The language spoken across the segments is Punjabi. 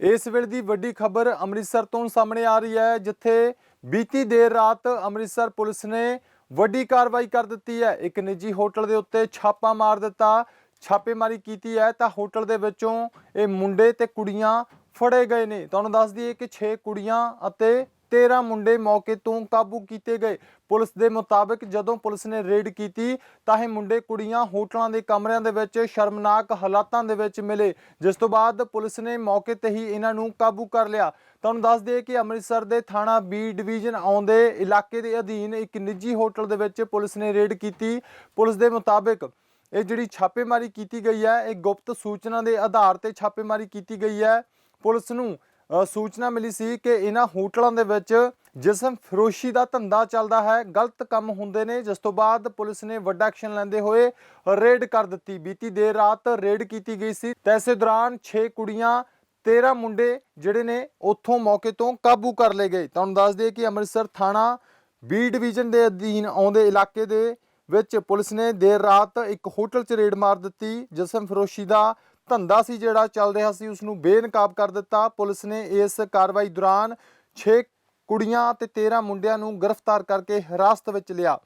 ਇਸ ਵੇਲੇ ਦੀ ਵੱਡੀ ਖਬਰ ਅੰਮ੍ਰਿਤਸਰ ਤੋਂ ਸਾਹਮਣੇ ਆ ਰਹੀ ਹੈ, ਜਿੱਥੇ ਬੀਤੀ ਦੇਰ ਰਾਤ ਅੰਮ੍ਰਿਤਸਰ ਪੁਲਿਸ ਨੇ ਵੱਡੀ ਕਾਰਵਾਈ ਕਰ ਦਿੱਤੀ ਹੈ। ਇੱਕ ਨਿੱਜੀ ਹੋਟਲ ਦੇ ਉੱਤੇ ਛਾਪਾ ਮਾਰ ਦਿੱਤਾ, ਛਾਪੇਮਾਰੀ ਕੀਤੀ ਹੈ ਤਾਂ ਹੋਟਲ ਦੇ ਵਿੱਚੋਂ ਇਹ ਮੁੰਡੇ ਤੇ ਕੁੜੀਆਂ ਫੜੇ ਗਏ ਨੇ। ਤੁਹਾਨੂੰ ਦੱਸ ਦਈਏ ਕਿ 6 ਕੁੜੀਆਂ ਅਤੇ 13 ਮੁੰਡੇ ਮੌਕੇ ਤੋਂ ਕਾਬੂ ਕੀਤੇ ਗਏ। ਪੁਲਿਸ ਦੇ ਮੁਤਾਬਕ ਜਦੋਂ ਪੁਲਿਸ ਨੇ ਰੇਡ ਕੀਤੀ, ਤਾਂ ਇਹ ਮੁੰਡੇ ਕੁੜੀਆਂ ਹੋਟਲਾਂ ਦੇ ਕਮਰਿਆਂ ਦੇ ਵਿੱਚ ਸ਼ਰਮਨਾਕ ਹਾਲਾਤਾਂ ਦੇ ਵਿੱਚ ਮਿਲੇ। ਜਿਸ ਤੋਂ ਬਾਅਦ ਪੁਲਿਸ ਨੇ ਮੌਕੇ ਤੇ ਹੀ ਇਹਨਾਂ ਨੂੰ ਕਾਬੂ ਕਰ ਲਿਆ। ਤੁਹਾਨੂੰ ਦੱਸ ਦਈਏ ਕਿ ਅੰਮ੍ਰਿਤਸਰ ਦੇ ਥਾਣਾ ਬੀ ਡਿਵੀਜ਼ਨ ਆਉਂਦੇ ਇਲਾਕੇ ਦੇ ਅਧੀਨ ਇੱਕ ਨਿੱਜੀ ਹੋਟਲ ਦੇ ਵਿੱਚ ਪੁਲਿਸ ਨੇ ਰੇਡ ਕੀਤੀ। ਪੁਲਿਸ ਦੇ ਮੁਤਾਬਕ ਇਹ ਜਿਹੜੀ ਛਾਪੇਮਾਰੀ ਕੀਤੀ ਗਈ ਹੈ, ਇਹ ਗੁਪਤ ਸੂਚਨਾ ਦੇ ਆਧਾਰ ਤੇ ਛਾਪੇਮਾਰੀ ਕੀਤੀ ਗਈ ਹੈ। ਪੁਲਿਸ ਨੂੰ ਸੂਚਨਾ ਮਿਲੀ ਸੀ ਕਿ ਇਹਨਾਂ ਹੋਟਲਾਂ ਦੇ ਵਿੱਚ ਜਿਸਮ ਫਰੋਸ਼ੀ ਦਾ ਧੰਦਾ ਚੱਲਦਾ ਹੈ, ਗਲਤ ਕੰਮ ਹੁੰਦੇ ਨੇ, ਜਿਸ ਤੋਂ ਬਾਅਦ ਪੁਲਿਸ ਨੇ ਵੱਡਾ ਐਕਸ਼ਨ ਲੈਂਦੇ ਹੋਏ ਰੇਡ ਕਰ ਦਿੱਤੀ। ਬੀਤੀ ਦੇਰ ਰਾਤ ਰੇਡ ਕੀਤੀ ਗਈ ਸੀ। ਤੇ ਇਸੇ ਦੌਰਾਨ 6 ਕੁੜੀਆਂ 13 ਮੁੰਡੇ ਜਿਹੜੇ ਨੇ, ਉੱਥੋਂ ਮੌਕੇ ਤੋਂ ਕਾਬੂ ਕਰ ਲਏ ਗਏ। ਤੁਹਾਨੂੰ ਦੱਸ ਦਈਏ ਕਿ ਅੰਮ੍ਰਿਤਸਰ ਥਾਣਾ ਬੀ ਡਿਵੀਜ਼ਨ ਦੇ ਅਧੀਨ ਆਉਂਦੇ ਇਲਾਕੇ ਦੇ ਵਿੱਚ ਪੁਲਿਸ ਨੇ ਦੇਰ ਰਾਤ ਇੱਕ ਹੋਟਲ 'ਚ ਰੇਡ ਮਾਰ ਦਿੱਤੀ ਜਿਸਮ ਫਰੋਸ਼ੀ ਦਾ ਧੰਦਾ ਸੀ ਜਿਹੜਾ ਚੱਲ ਰਿਹਾ ਸੀ ਉਸ ਨੂੰ ਬੇਨਕਾਬ ਕਰ ਦਿੱਤਾ। ਪੁਲਿਸ ਨੇ ਇਸ ਕਾਰਵਾਈ ਦੌਰਾਨ 6 ਕੁੜੀਆਂ ਤੇ 13 ਮੁੰਡਿਆਂ ਨੂੰ ਗ੍ਰਿਫਤਾਰ ਕਰਕੇ ਹਿਰਾਸਤ ਵਿੱਚ ਲਿਆ।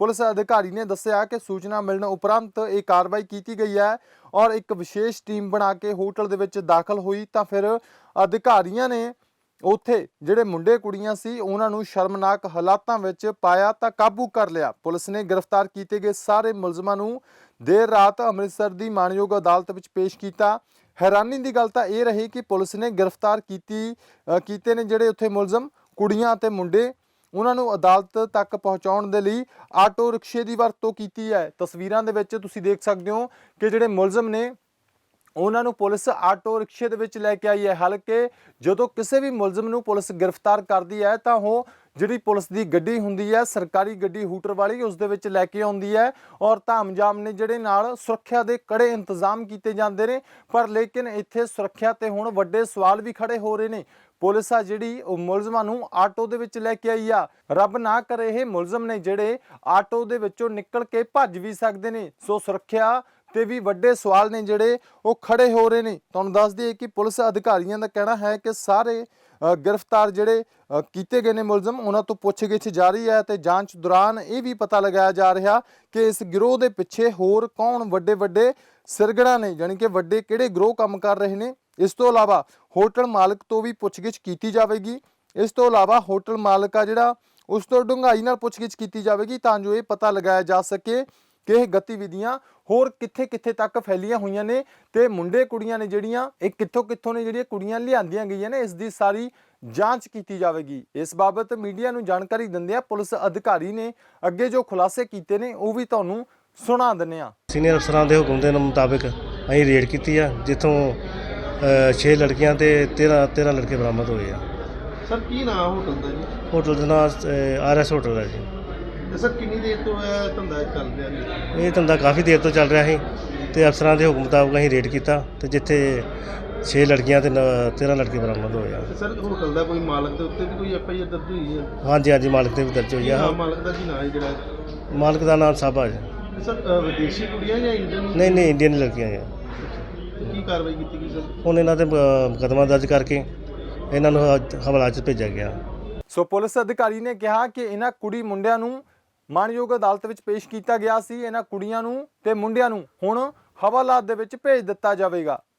ਪੁਲਿਸ ਅਧਿਕਾਰੀ ਨੇ ਦੱਸਿਆ ਕਿ ਸੂਚਨਾ ਮਿਲਣ ਉਪਰੰਤ ਇਹ ਕਾਰਵਾਈ ਕੀਤੀ ਗਈ ਹੈ ਔਰ ਇੱਕ ਵਿਸ਼ੇਸ਼ ਟੀਮ ਬਣਾ ਕੇ ਹੋਟਲ ਦੇ ਵਿੱਚ ਦਾਖਲ ਹੋਈ। ਤਾਂ ਫਿਰ ਅਧਿਕਾਰੀਆਂ ਨੇ ਉੱਥੇ ਜਿਹੜੇ ਮੁੰਡੇ ਕੁੜੀਆਂ ਸੀ, ਉਹਨਾਂ ਨੂੰ ਸ਼ਰਮਨਾਕ ਹਾਲਾਤਾਂ ਵਿੱਚ ਪਾਇਆ ਤਾਂ ਕਾਬੂ ਕਰ ਲਿਆ। ਪੁਲਿਸ ਨੇ ਗ੍ਰਿਫਤਾਰ ਕੀਤੇ ਗਏ ਸਾਰੇ ਮੁਲਜ਼ਮਾਂ ਨੂੰ ਦੇਰ ਰਾਤ ਅੰਮ੍ਰਿਤਸਰ ਦੀ ਮਾਣਯੋਗ ਅਦਾਲਤ ਵਿੱਚ ਪੇਸ਼ ਕੀਤਾ। ਹੈਰਾਨੀ ਦੀ ਗੱਲ ਤਾਂ ਇਹ ਰਹੀ ਕਿ ਪੁਲਿਸ ਨੇ ਗ੍ਰਿਫਤਾਰ ਕੀਤੀ ਕੀਤੇ ਨੇ ਜਿਹੜੇ ਉੱਥੇ ਮੁਲਜ਼ਮ, ਕੁੜੀਆਂ ਅਤੇ ਮੁੰਡੇ। ਉਹਨਾਂ ਨੂੰ ਅਦਾਲਤ ਤੱਕ ਪਹੁੰਚਾਉਣ ਦੇ ਲਈ ਆਟੋ ਰਿਕਸ਼ੇ ਦੀ ਵਰਤੋਂ ਕੀਤੀ ਹੈ। ਤਸਵੀਰਾਂ ਦੇ ਵਿੱਚ ਤੁਸੀਂ ਦੇਖ ਸਕਦੇ ਹੋ ਕਿ ਜਿਹੜੇ ਮੁਲਜ਼ਮ ਨੇ ਉਹਨਾਂ ਨੂੰ ਪੁਲਿਸ ਆਟੋ ਰਿਕਸ਼ੇ ਦੇ ਵਿੱਚ ਲੈ ਕੇ ਆਈ ਹੈ। ਹਾਲਾਂਕਿ ਜਦੋਂ ਕਿਸੇ ਵੀ ਮੁਲਜ਼ਮ ਨੂੰ ਪੁਲਿਸ ਗ੍ਰਿਫਤਾਰ ਕਰਦੀ ਹੈ, ਤਾਂ ਉਹ ਜਿਹੜੀ ਪੁਲਿਸ ਦੀ ਗੱਡੀ ਹੁੰਦੀ ਹੈ, ਸਰਕਾਰੀ ਗੱਡੀ ਹੂਟਰ ਵਾਲੀ, ਉਸ ਦੇ ਵਿੱਚ ਲੈ ਕੇ ਆਉਂਦੀ ਹੈ ਔਰ ਧਾਮਜਾਮ ਨੇ ਜਿਹੜੇ ਨਾਲ ਸੁਰੱਖਿਆ ਦੇ ਕੜੇ ਇੰਤਜ਼ਾਮ ਕੀਤੇ ਜਾਂਦੇ ਨੇ। ਪਰ ਲੇਕਿਨ ਇੱਥੇ ਸੁਰੱਖਿਆ ਤੇ ਹੁਣ ਵੱਡੇ ਸਵਾਲ ਵੀ ਖੜੇ ਹੋ ਰਹੇ ਨੇ। ਪੁਲਿਸ ਆ ਜਿਹੜੀ ਉਹ ਮੁਲਜ਼ਮਾਂ ਨੂੰ ਆਟੋ ਦੇ ਵਿੱਚ ਲੈ ਕੇ ਆਈ ਆ। ਰੱਬ ਨਾ ਕਰੇ ਇਹ ਮੁਲਜ਼ਮ ਨੇ ਜਿਹੜੇ ਆਟੋ ਦੇ ਵਿੱਚੋਂ ਨਿਕਲ ਕੇ ਭੱਜ ਵੀ ਸਕਦੇ ਨੇ। ਸੋ ਸੁਰੱਖਿਆ ਤੇ ਵੀ ਵੱਡੇ ਸਵਾਲ ਨੇ ਜਿਹੜੇ ਉਹ ਖੜੇ ਹੋ ਰਹੇ ਨੇ। ਤੁਹਾਨੂੰ ਦੱਸ ਦਈਏ ਕਿ ਪੁਲਿਸ ਅਧਿਕਾਰੀਆਂ ਦਾ ਕਹਿਣਾ ਹੈ ਕਿ ਸਾਰੇ ਗ੍ਰਿਫਤਾਰ ਜਿਹੜੇ ਕੀਤੇ ਗਏ ਨੇ ਮੁਲਜ਼ਮ, ਉਹਨਾਂ ਤੋਂ ਪੁੱਛਗਿੱਛ ਜਾਰੀ ਹੈ ਤੇ ਜਾਂਚ ਦੌਰਾਨ ਇਹ ਵੀ ਪਤਾ ਲਗਾਇਆ ਜਾ ਰਿਹਾ ਕਿ ਇਸ ਗਿਰੋਹ ਦੇ ਪਿੱਛੇ ਹੋਰ ਕੌਣ ਵੱਡੇ ਵੱਡੇ ਸਿਰਗੜਾ ਨੇ ਯਾਨੀ ਕਿ ਵੱਡੇ ਕਿਹੜੇ ਗਰੋਹ ਕੰਮ ਕਰ ਰਹੇ ਨੇ। ਇਸ ਤੋਂ ਇਲਾਵਾ ਹੋਟਲ ਮਾਲਕ ਤੋਂ ਵੀ ਪੁੱਛਗਿੱਛ ਕੀਤੀ ਜਾਵੇਗੀ। ਇਸ ਤੋਂ ਇਲਾਵਾ ਹੋਟਲ ਮਾਲਕ ਆ ਜਿਹੜਾ, ਉਸ ਤੋਂ ਡੂੰਘਾਈ ਨਾਲ ਪੁੱਛਗਿੱਛ ਕੀਤੀ ਜਾਵੇਗੀ ਤਾਂ ਜੋ ਇਹ ਪਤਾ ਲਗਾਇਆ ਜਾ ਸਕੇ ਕਿ ਇਹ ਗਤੀਵਿਧੀਆਂ ਹੋਰ ਕਿੱਥੇ-ਕਿੱਥੇ ਤੱਕ ਫੈਲੀਆਂ ਹੋਈਆਂ ਨੇ ਤੇ ਮੁੰਡੇ ਕੁੜੀਆਂ ਨੇ ਜਿਹੜੀਆਂ ਇਹ ਕਿੱਥੋਂ-ਕਿੱਥੋਂ ਨੇ ਜਿਹੜੀਆਂ ਕੁੜੀਆਂ ਲਿਆਂਦੀਆਂ ਗਈਆਂ ਨੇ ਇਸ ਦੀ ਸਾਰੀ ਜਾਂਚ ਕੀਤੀ ਜਾਵੇਗੀ। ਇਸ ਬਾਬਤ ਮੀਡੀਆ ਨੂੰ ਜਾਣਕਾਰੀ ਦਿੰਦਿਆਂ ਪੁਲਿਸ ਅਧਿਕਾਰੀ ਨੇ ਅੱਗੇ ਜੋ ਖੁਲਾਸੇ ਕੀਤੇ ਨੇ ਉਹ ਵੀ ਤੁਹਾਨੂੰ ਸੁਣਾ ਦਿੰਨੇ ਆ ਸੀਨੀਅਰ ਅਫਸਰਾਂ ਦੇ ਹੁਕਮ ਦੇ ਮੁਤਾਬਕ ਅਸੀਂ ਰੇਡ ਕੀਤੀ ਆ ਜਿੱਥੋਂ 6 ਲੜਕੀਆਂ ਤੇ 13 13 ਲੜਕੇ ਬਰਾਮਦ ਹੋਏ ਆ। ਸਰ ਕੀ ਨਾਮ ਹੋਟਲ ਦਾ ਜੀ? ਹੋਟਲ ਦਾ ਨਾਮ ਆਰਐਸ ਹੋਟਲ ਹੈ ਜੀ। ਤੇ ਸਰ ਕਿੰਨੀ ਦੇਰ ਤੋਂ ਇਹ ਧੰਦਾ ਚੱਲ ਰਿਹਾ ਜੀ? ਇਹ ਧੰਦਾ ਕਾਫੀ ਦੇਰ ਤੋਂ ਚੱਲ ਰਿਹਾ ਸੀ ਤੇ ਅਫਸਰਾਂ ਦੇ ਹੁਕਮ ਮੁਤਾਬਕ ਅਸੀਂ ਰੇਡ ਕੀਤਾ ਤੇ ਜਿੱਥੇ 6 ਲੜਕੀਆਂ ਤੇ 13 ਲੜਕੇ ਬਰਾਮਦ ਹੋਏ ਆ। ਤੇ ਸਰ ਹੋਟਲ ਦਾ ਕੋਈ ਮਾਲਕ ਦੇ ਉੱਤੇ ਵੀ ਕੋਈ ਐਫ ਆਈ ਆਰ ਦਰਜ ਹੋਈ ਹੈ? ਹਾਂਜੀ ਹਾਂਜੀ ਮਾਲਕ ਤੇ ਵੀ ਦਰਜ ਹੋਈ ਆ। ਮਾਲਕ ਦਾ ਕੀ ਨਾਮ ਹੈ ਜਿਹੜਾ? ਮਾਲਕ ਦਾ ਨਾਮ ਸਾਬਾ ਜੀ। ਤੇ ਸਰ ਅ, ਵਿਦੇਸ਼ੀ ਕੁੜੀਆਂ ਜਾਂ ਇੰਡੀਅਨ ਨਹੀਂ ਨਹੀਂ ਇੰਡੀਅਨ ਲੜਕੀਆਂ ਆ ਕੀ ਕਾਰਵਾਈ ਕੀਤੀ ਗਈ ਸਰ? ਹੁਣ ਇਹਨਾਂ ਤੇ ਅ, ਮੁਕੱਦਮਾ ਦਰਜ ਕਰਕੇ ਇਹਨਾਂ ਨੂੰ ਹਵਾਲਾ 'ਚ ਭੇਜਿਆ ਗਿਆ। ਸੋ ਪੁਲਿਸ ਅਧਿਕਾਰੀ ਨੇ ਕਿਹਾ ਕਿ ਇਹਨਾਂ ਕੁੜੀ ਮੁੰਡਿਆਂ ਨੂੰ ਮਾਣਯੋਗ ਅਦਾਲਤ ਵਿੱਚ ਪੇਸ਼ ਕੀਤਾ ਗਿਆ ਸੀ। ਇਹਨਾਂ ਕੁੜੀਆਂ ਨੂੰ ਤੇ ਮੁੰਡਿਆਂ ਨੂੰ ਹੁਣ ਹਵਾਲਾਤ ਦੇ ਵਿੱਚ ਭੇਜ ਦਿੱਤਾ ਜਾਵੇਗਾ।